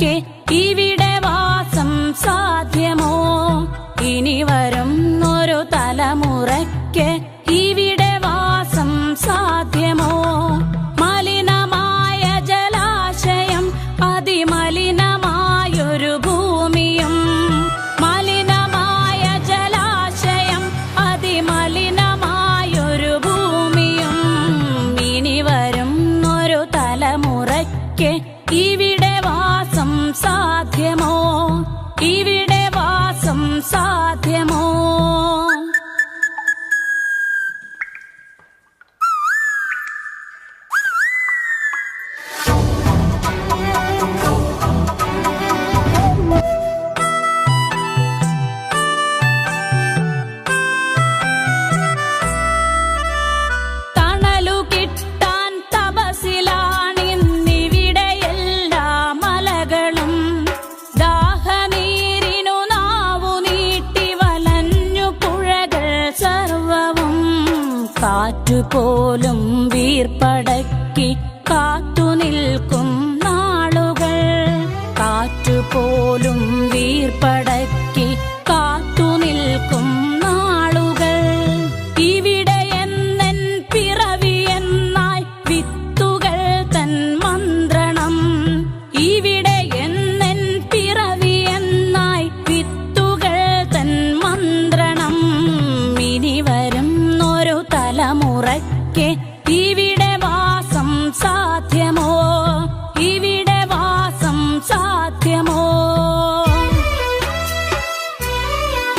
തലമുറയ്ക്ക് ഇവിടെ വാസം സാധ്യമോ? ഇനി വരും ഒരു തലമുറയ്ക്ക് ഇവിടെ വാസം സാധ്യമോ? മലിനമായ ജലാശയം അതിമലിനമായൊരു ഭൂമിയും മലിനമായ ജലാശയം അതിമലിനമായൊരു ഭൂമിയും. ഇനി വരും ഒരു തലമുറയ്ക്ക് ഇവിടെ സാധ്യമോ? ഇവിടെ വാസം സാധ്യമോ? കാറ്റുപോലും വീർപ്പടക്കി കാത്തു നിൽക്കും നാളുകൾ. കാറ്റുപോലും വീർപ്പടക്കി കാത്തു നിൽക്കും ഇവിടെ വാസം സാധ്യമോ?